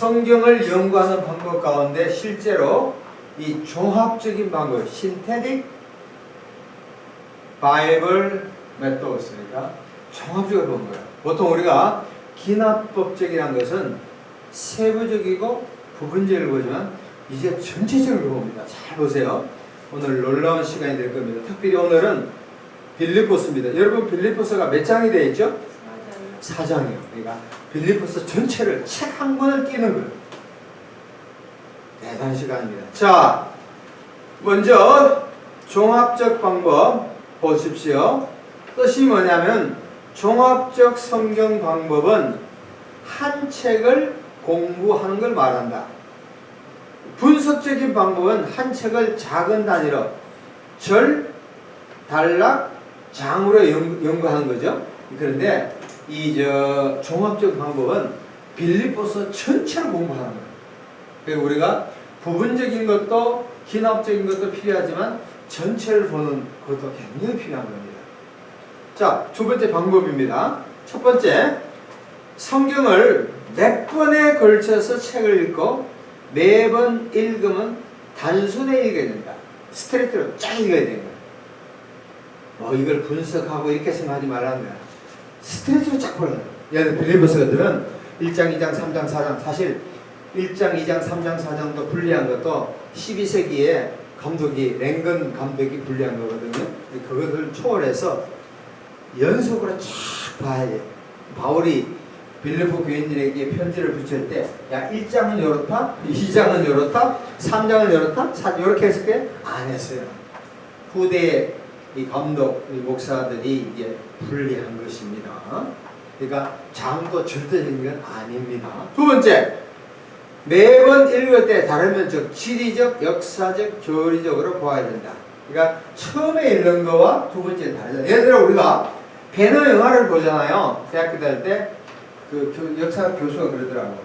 성경을 연구하는 방법 가운데 실제로 이 종합적인 방법, 신테릭 바이블 메토드니까 종합적으로 본 거예요. 보통 우리가 기납법적이라는 것은 세부적이고 부분적으로 보지만 이제 전체적으로 봅니다. 잘 보세요. 오늘 놀라운 시간이 될 겁니다. 특별히 오늘은 빌리포스입니다. 여러분 빌리포스가 몇 장이 되어 있죠? 사장이요. 그러니까 빌리포스 전체를 책 한 권을 띄는 거예요. 대단한 시간입니다. 자, 먼저 종합적 방법 보십시오. 뜻이 뭐냐면 종합적 성경 방법은 한 책을 공부하는 걸 말한다. 분석적인 방법은 한 책을 작은 단위로 절, 단락, 장으로 연, 연구하는 거죠. 그런데 이 저 종합적 방법은 빌립보서 전체를 공부하는 거예요. 그리고 우리가 부분적인 것도 기납적인 것도 필요하지만 전체를 보는 것도 굉장히 필요한 겁니다. 자, 두 번째 방법입니다. 첫 번째, 성경을 몇 번에 걸쳐서 책을 읽고 매번 읽으면 단순히 읽어야 된다. 스트레이트로 쫙 읽어야 거야. 뭐 이걸 분석하고 이렇게 생각하지 말라는 거야. 스트레이트로 쫙 거야. 예를 들어 빌리버스들은 1장, 2장, 3장, 4장 사실 1장, 2장, 3장, 4장도 분리한 것도 12세기에 감독이 랭건 감독이 분리한 거거든요. 그것을 초월해서 연속으로 쫙 봐야 돼. 바울이 빌리포 교인들에게 편지를 붙일 때, 야, 1장은 이렇다, 2장은 이렇다, 3장은 이렇다, 4, 이렇게 했을 때 안 했어요. 후대 이 감독, 이 목사들이 이제 분리한 것입니다. 그러니까 장도 절대적인 건 아닙니다. 두 번째, 매번 읽을 때 다르면 즉 지리적, 역사적, 교리적으로 보아야 된다. 그러니까 처음에 읽는 거와 두 번째 다르잖아요. 예를 들어 우리가 배너 영화를 보잖아요. 대학교 다닐 때 그 역사 교수가 그러더라고.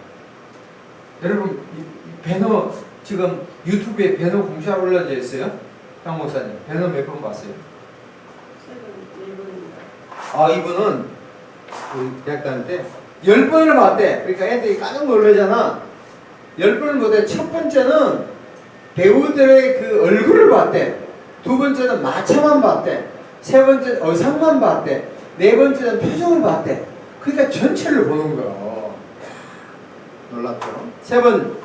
여러분 배너 지금 유튜브에 배너 공시가 올려져 있어요. 형 목사님 배너 몇 번 봤어요? 아 이분은 우리 대학 다닐 때 열 번을 봤대. 그러니까 애들이 깜짝 놀라잖아. 열 번을 보대. 첫 번째는 배우들의 그 얼굴을 봤대. 두 번째는 마차만 봤대. 세 번째 의상만 봤대. 네 번째는 표정을 봤대. 그러니까 전체를 보는 거야. 놀랍죠? 세 번,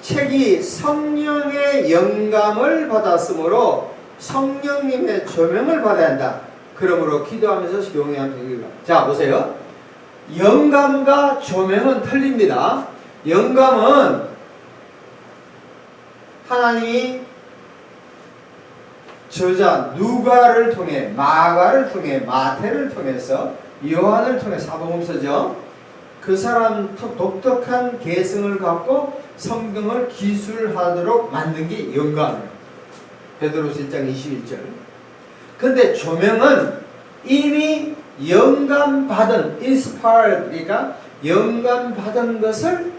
책이 성령의 영감을 받았으므로 성령님의 조명을 받아야 한다. 그러므로 기도하면서 용해하면서 읽어라. 자, 보세요. 영감과 조명은 틀립니다. 영감은 하나님이 저자 누가를 통해 마가를 통해 마태를 통해서 요한을 통해 사복음서죠. 그 사람 독- 독특한 개성을 갖고 성경을 기술하도록 만든 게 영감이에요. 베드로서 1장 21절. 근데 조명은 이미 영감 받은 inspired 그러니까 영감 받은 것을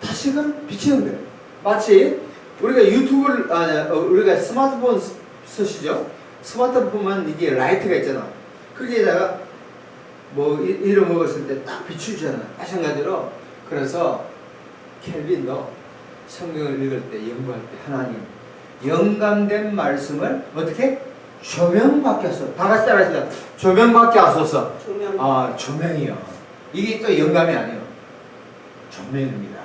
다시금 비치는 거예요. 마치 우리가 유튜브를 아 어, 우리가 스마트폰 쓰- 쓰시죠? 스마트폰만 이게 라이트가 있잖아. 거기에다가 뭐 이- 이름 먹었을 때 딱 비추잖아. 마찬가지로 그래서 켈빈도 성경을 읽을 때 연구할 때 하나님 영감된 말씀을 어떻게 조명받게 하소서. 다 같이 따라하시다. 조명받게 하소서. 조명. 아 조명이요. 이게 또 영감이 아니에요. 조명입니다.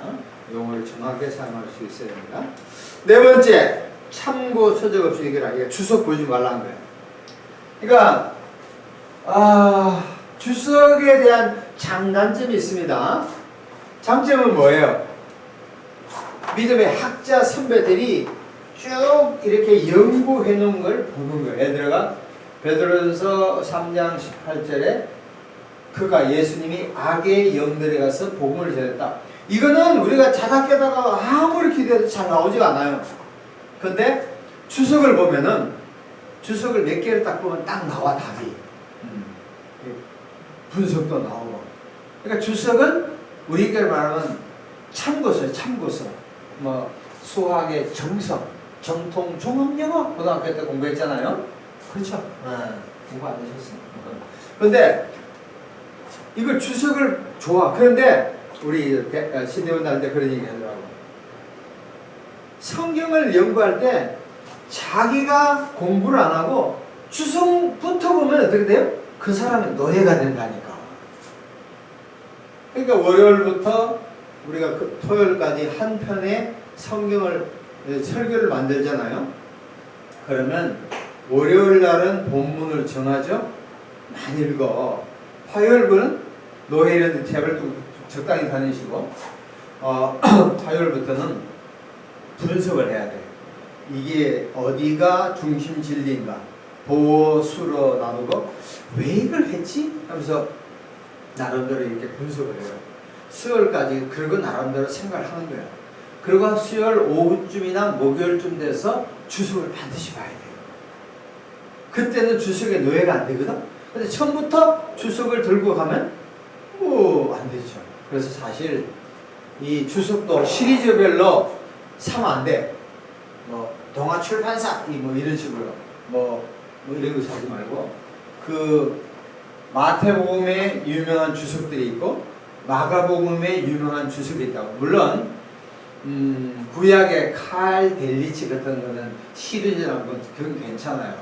용어를 정확하게 사용할 수 있어야 됩니다. 네 번째 참고 서적 없이. 이게 주석 보지 말라는 거예요. 그러니까 아 주석에 대한 장단점이 있습니다. 장점은 뭐예요? 믿음의 학자 선배들이 쭉 이렇게 연구해 놓은 걸 보는 거예요. 들어가 베드로전서 3장 18절에 그가 예수님이 악의 영들에 가서 복음을 전했다. 이거는 우리가 자다 깨다가 아무리 기대해도 잘 나오지가 않아요. 근데 주석을 보면은 주석을 몇 개를 딱 보면 딱 나와 답이. 음. 분석도 나오고. 그러니까 주석은 우리가 말하면 참고서예요. 참고서. 뭐 수학의 정석, 정통 종합영어 고등학교 때 공부했잖아요. 그렇죠? 네. 공부 안 하셨어요. 그런데 이걸 주석을 좋아. 그런데 우리 대- 어, 시대원 날때 그런 얘기 하더라고. 성경을 연구할 때 자기가 공부를 안 하고 주성부터 보면 어떻게 돼요? 그 사람은 노예가 된다니까. 그러니까 월요일부터 우리가 그 토요일까지 한 편의 성경을 예, 설교를 만들잖아요. 그러면 월요일 날은 본문을 정하죠. 많이 읽어. 화요일은 제발 좀 적당히 다니시고 어, 화요일부터는 분석을 해야 돼. 이게 어디가 중심 진리인가 보수로 나누고 왜 이걸 했지? 하면서 나름대로 이렇게 분석을 해요. 수요일까지 그리고 나름대로 생각을 하는 거야. 그리고 수요일 오후쯤이나 목요일쯤 돼서 주석을 반드시 봐야 돼요. 그때는 주석에 노예가 안 되거든. 근데 처음부터 주석을 들고 가면 뭐 안 되죠. 그래서 사실 이 주석도 시리즈별로 사면 안 돼. 뭐 동아 출판사 이뭐 이런 식으로 뭐, 뭐 이런 거 사지 말고 그 마태복음에 유명한 주석들이 있고 마가복음에 유명한 주석이 있다고. 물론 음, 구약의 칼 델리치 같은 거는 시리즈라는 건 그건 괜찮아요.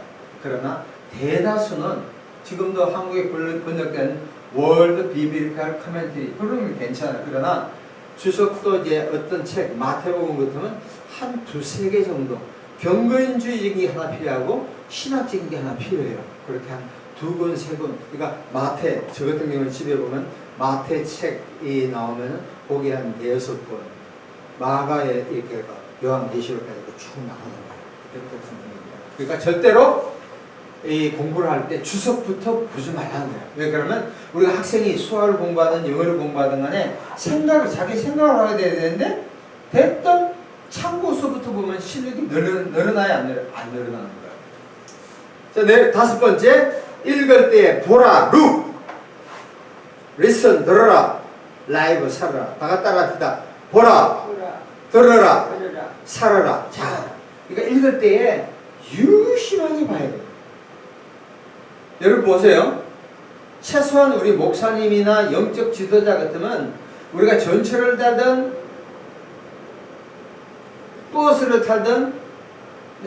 그러나 대다수는 지금도 한국에 번역- 번역된 월드 비빌칼 커멘터리 그런 게 괜찮아요. 그러나 주석도 이제 어떤 책 마태복음 같으면 한 두세 개 정도 경건주의적인 게 하나 필요하고 신학적인 게 하나 필요해요. 그렇게 한 두 권, 세 권. 그러니까 마태 저 같은 경우는 집에 보면 마태 책이 나오면은 거기 한 대여섯 권. 마가에 이렇게 요한계시록까지 쭉 나오는 거예요. 그러니까 절대로 이 공부를 할 때 주석부터 보지 말라는 거예요. 왜 그러면 우리가 학생이 수학을 공부하든 영어를 공부하든 간에 생각을 자기 생각을 하게 돼야 되는데 됐던 참고서부터 보면 실력이 늘어, 늘어나야 안, 늘어, 안 늘어나는 거예요. 자, 네, 다섯 번째. 읽을 때 보라 룩 리슨 들어라. 라이브 살아라. 다 따라 합시다. 보라 보라, 들어라. 살아라. 자, 그러니까 읽을 때에 유심하게 봐야 돼요. 여러분 보세요. 최소한 우리 목사님이나 영적 지도자 같으면 우리가 전철을 타든 버스를 타든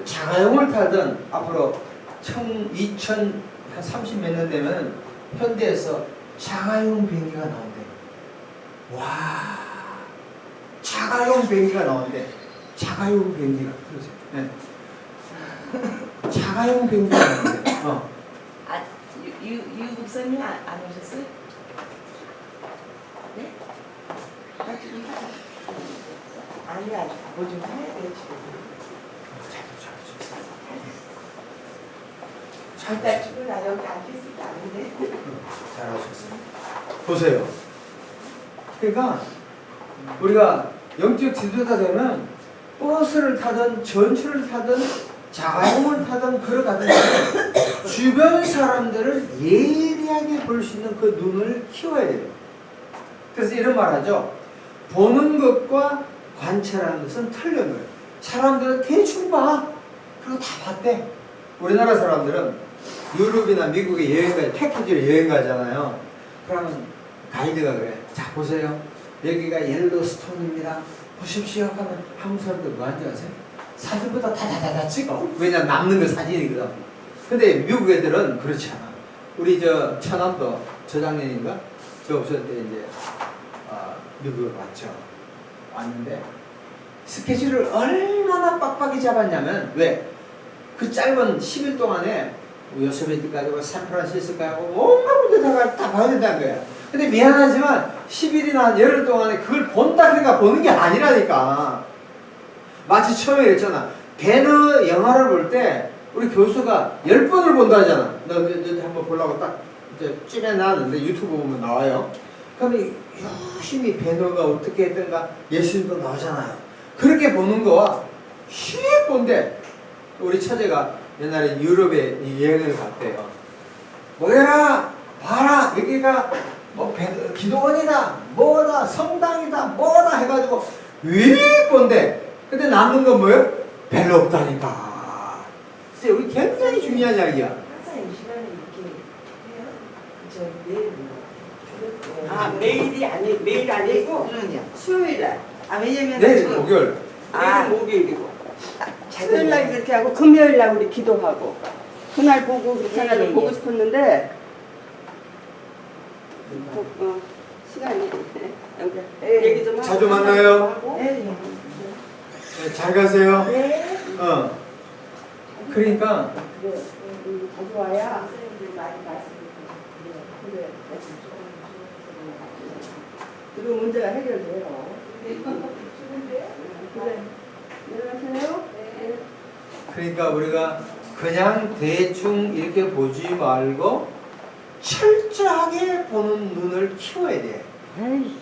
자가용을 타든 앞으로 2000, 한 30 몇 년 되면 현대에서 자가용 비행기가 나온대. 와. 자가용 비행기가 나오는데 자가용 비행기가 그러세요. 네. 자가용 비행기가 나오는데 어. 아, 유, 유, 유 목사님 안, 안 오셨어요? 네? 아니, 아니, 뭐좀 해야 돼요, 지금. 일단 지금 나 여기 앉아 있을 때 아닌데. 잘하셨어요. 보세요. 그러니까 우리가 영적 지도자 되면 버스를 타든 전철을 타든 자가용을 타든 걸어가든 주변 사람들을 예리하게 볼 수 있는 그 눈을 키워야 돼요. 그래서 이런 말 하죠. 보는 것과 관찰하는 것은 틀린 거예요. 사람들은 대충 봐. 그리고 다 봤대. 우리나라 사람들은 유럽이나 미국에 여행 가 패키지로 여행 가잖아요. 그러면 가이드가 그래. 자 보세요. 여기가 옐로스톤입니다. 보십시오. 하면 한국 사람들 뭐 하는지 아세요? 사진보다 다다다다 찍어. 왜냐 남는 거 사진이거든. 근데 미국 애들은 그렇지 않아. 우리 저 천안도 저작년인가 저 없을 때 이제 아, 미국을 왔죠. 왔는데 스케줄을 얼마나 빡빡이 잡았냐면 왜? 그 짧은 10일 동안에 요세미티까지 고 샌프란시스코까지 온갖 군데 다, 다 봐야 된다는 거야. 근데 미안하지만 10일이나 열흘 동안에 그걸 본다 그러니까 보는 게 아니라니까. 마치 처음에 그랬잖아. 배너 영화를 볼 때 우리 교수가 10번을 본다 하잖아. 너, 너, 너 한번 보려고 딱 이제 찜해놨는데 유튜브 보면 나와요. 그러면 열심히 배너가 어떻게 했던가 예수님도 나오잖아요. 그렇게 보는 거와 씩 본데 우리 처제가 옛날에 유럽에 이 여행을 갔대요. 뭐해라 봐라 여기가 뭐 배- 기도원이다 뭐다 성당이다 뭐다 해가지고 위 본데 근데 남는 건 뭐예요? 별로 없다니까. 진짜 우리 굉장히 중요한 이야기야. 항상 이 시간에 이렇게 해요. 저 내일 뭐. 아 매일이 아니 매일 아니고 오늘은요. 수요일 날. 아 왜냐면 내일 목요일. 내일은 목요일이고. 작은 수요일 날 그렇게 하고 금요일 날 우리 기도하고 그날 보고 그렇게 예, 하나를 예, 보고 예. 싶었는데 어, 어, 시간이 여기 예. 얘기 좀 하고 자주 만나요. 하고. 네. 네, 잘 가세요. 네. 어. 그러니까 그래, 음, 자주 와야 선생님들이 많이 그래. 그리고 문제가 해결돼요. 그래. 내려가세요. 네. 그러니까 우리가 그냥 대충 이렇게 보지 말고 철저하게 보는 눈을 키워야 돼. 에이,